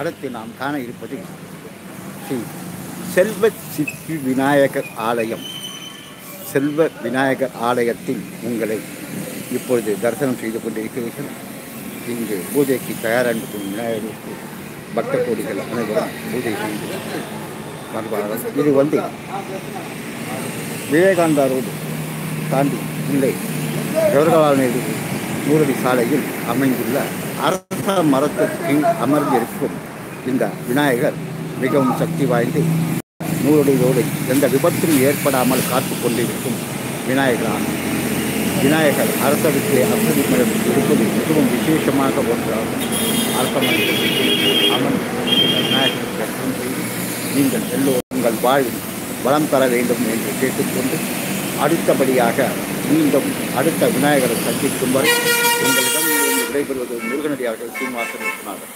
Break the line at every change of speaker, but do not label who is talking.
அடுத்து நாம் காண இருப்பது ஸ்ரீ செல்வ சித்தி விநாயகர் ஆலயம். செல்வ விநாயகர் ஆலயத்தில் உங்களை இப்பொழுது தரிசனம் செய்து கொண்டிருக்கிறீர்கள். இங்கு பூஜைக்கு தயாராக விநாயகருக்கு பக்த கோடிகள் அனைவரும் பூஜை செய்து வருவார்கள். இது வந்து விவேகானந்தா ரோடு தாண்டி உள்ளே ஜவஹர்லால் நேரு ஊரடி சாலையில் அமைந்துள்ள அரச மரத்திற்கு அமர்ந்திருக்கும் இந்த விநாயகர் மிகவும் சக்தி வாய்ந்து நூறடி எந்த விபத்தும் ஏற்படாமல் காத்து கொண்டிருக்கும் விநாயகராகும் விநாயகர் அரசருக்கு அசதிமிடம் இருப்பது மிகவும் விசேஷமாக ஒன்றாகும். அரசமரத்தில் அமர்ந்து விநாயகர் தரிசனம் செய்து நீங்கள் எல்லோரும் உங்கள் வாழ்வில் வளம் தர வேண்டும் என்று கேட்டுக்கொண்டு அடுத்தபடியாக மீண்டும் அடுத்த விநாயகரை சந்திக்கும் வரை உங்களிடம் விடைபெறுவது முருகனடியார்கள் சீமாசன் விஸ்வநாதன்